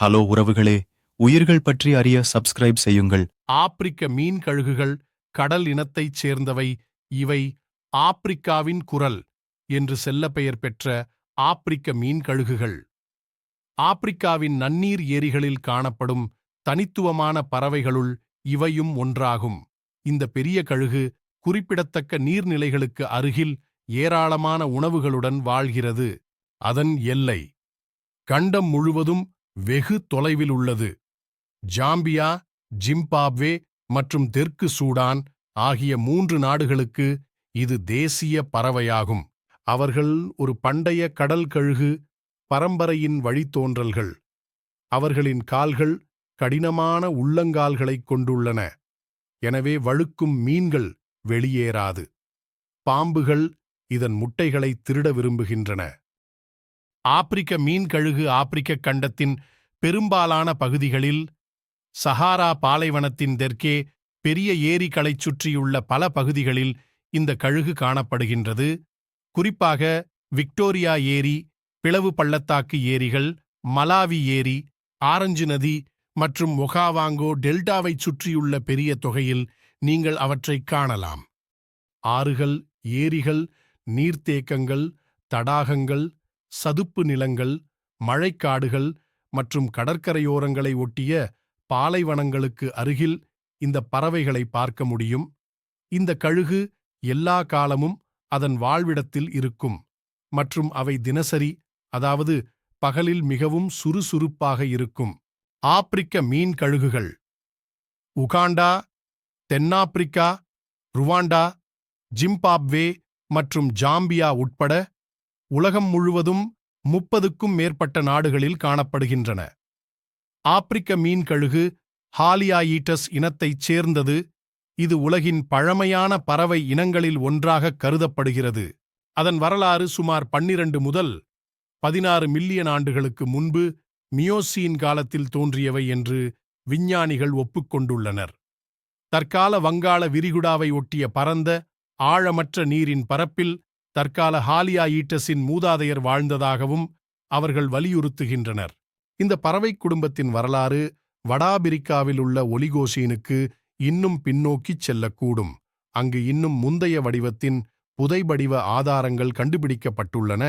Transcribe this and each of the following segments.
Hello உறவுகளே உயிர்கள் பற்றி அறிய சப்ஸ்கிரைப் செய்யுங்கள். ஆப்பிரிக்க மீன் கழுகுகள் கடல் இனத்தைச் சேர்ந்தவை இவை ஆப்பிரிக்காவின் குரல் என்று செல்லப்பெயர் பெற்ற ஆப்பிரிக்க மீன் கழுகுகள். ஆப்பிரிக்காவின் நன்னீர் ஏரிகளில் காணப்படும் தனித்துவமான பறவைகளுள் இவையும் ஒன்றாகும். இந்த பெரிய கழுகு குறிப்பிடத்தக்க நீர்நிலைகளுக்கு அருகில் ஏராளமான உணவுகளுடன் வாழ்கிறது. அதன் எல்லை கண்டம் முழுவதும் வெகு தொலைவில் உள்ளது. ஜாம்பியா ஜிம்பாப்வே மற்றும் தெற்கு சூடான் ஆகிய மூன்று நாடுகளுக்கு இது தேசிய பறவையாகும். அவர்கள் ஒரு பண்டைய கடல் கழுகு பரம்பரையின் வழித்தோன்றல்கள். அவர்களின் கால்கள் கடினமான உள்ளங்கால்களைக் கொண்டுள்ளன. எனவே வழுக்கும் மீன்கள் வெளியேறாது. பாம்புகள் இதன் முட்டைகளை திருட விரும்புகின்றன. ஆப்பிரிக்க மீன் கழுகு ஆப்பிரிக்க கண்டத்தின் பெரும்பாலான பகுதிகளில் சஹாரா பாலைவனத்தின் தெற்கே பெரிய ஏரிகளைச் சுற்றியுள்ள பல பகுதிகளில் இந்த கழுகு காணப்படுகின்றது. குறிப்பாக விக்டோரியா ஏரி பிளவு பள்ளத்தாக்கு ஏரிகள் மலாவி ஏரி ஆரஞ்சு நதி மற்றும் ஒகாவாங்கோ டெல்டாவைச் சுற்றியுள்ள பெரிய தொகையில் நீங்கள் அவற்றைக் காணலாம். ஆறுகள் ஏரிகள் நீர்த்தேக்கங்கள் தடாகங்கள் சதுப்பு நிலங்கள் மழைக்காடுகள் மற்றும் கடற்கரையோரங்களை ஒட்டிய பாலைவனங்களுக்கு அருகில் இந்த பறவைகளை பார்க்க முடியும். இந்த கழுகு எல்லா காலமும் அதன் வாழ்விடத்தில் இருக்கும் மற்றும் அவை தினசரி அதாவது பகலில் மிகவும் சுறுசுறுப்பாக இருக்கும். ஆப்பிரிக்க மீன் கழுகுகள். உகாண்டா தென்னாப்பிரிக்கா ருவாண்டா ஜிம்பாப்வே மற்றும் ஜாம்பியா உட்பட உலகம் முழுவதும் முப்பதுக்கும் மேற்பட்ட நாடுகளில் காணப்படுகின்றன. ஆப்பிரிக்க மீன் கழுகு ஹாலியாயீட்டஸ் இனத்தைச் சேர்ந்தது இது உலகின் பழமையான பறவை இனங்களில் ஒன்றாக கருதப்படுகிறது. அதன் வரலாறு சுமார் பன்னிரண்டு முதல் பதினாறு மில்லியன் ஆண்டுகளுக்கு முன்பு மியோசீன் காலத்தில் தோன்றியவை என்று விஞ்ஞானிகள் ஒப்புக்கொண்டுள்ளனர். தற்கால வங்காள விரிகுடாவை ஒட்டிய பரந்த ஆழமற்ற நீரின் பரப்பில் தற்கால ஹாலியா ஈட்டஸின் மூதாதையர் வாழ்ந்ததாகவும் அவர்கள் வலியுறுத்துகின்றனர். இந்த பறவைக் குடும்பத்தின் வரலாறு வடாபிரிக்காவில் உள்ள ஒலிகோசீனுக்கு இன்னும் பின்னோக்கிச் செல்லக்கூடும். அங்கு இன்னும் முந்தைய வடிவத்தின் புதைபடிவ ஆதாரங்கள் கண்டுபிடிக்கப்பட்டுள்ளன.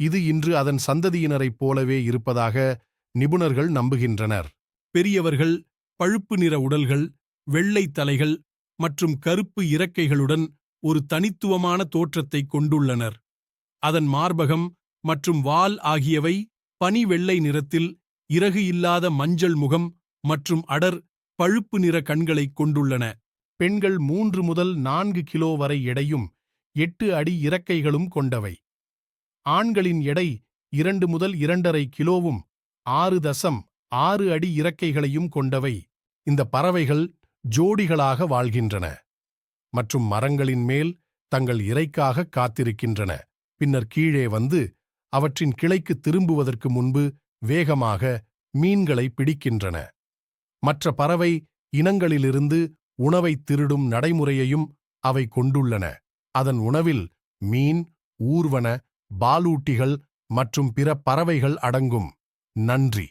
இது இன்று அதன் சந்ததியினரைப் போலவே இருப்பதாக நிபுணர்கள் நம்புகின்றனர். பெரியவர்கள் பழுப்பு நிற உடல்கள் வெள்ளை தலைகள் மற்றும் கருப்பு இறக்கைகளுடன் ஒரு தனித்துவமான தோற்றத்தைக் கொண்டுள்ளனர். அதன் மார்பகம் மற்றும் வால் ஆகியவை பனி வெள்ளை நிறத்தில் இறகு இல்லாத மஞ்சள் முகம் மற்றும் அடர் பழுப்பு நிற கண்களைக் கொண்டுள்ளன. பெண்கள் மூன்று முதல் நான்கு கிலோ வரை எடையும் எட்டு அடி இறக்கைகளும் கொண்டவை. ஆண்களின் எடை இரண்டு முதல் இரண்டரை கிலோவும் ஆறு தசம் ஆறு அடி இறக்கைகளையும் கொண்டவை. இந்த பறவைகள் ஜோடிகளாக வாழ்கின்றன. மற்றும் மரங்களின் மேல் தங்கள் இறைக்காக காத்திருக்கின்றன. பின்னர் கீழே வந்து அவற்றின் கிளைக்கு திரும்புவதற்கு முன்பு வேகமாக மீன்களை பிடிக்கின்றன. மற்ற பறவை இனங்களிலிருந்து உணவை திருடும் நடைமுறையையும் அவை கொண்டுள்ளன. அதன் உணவில் மீன் ஊர்வன பாலூட்டிகள் மற்றும் பிற பறவைகள் அடங்கும். நன்றி!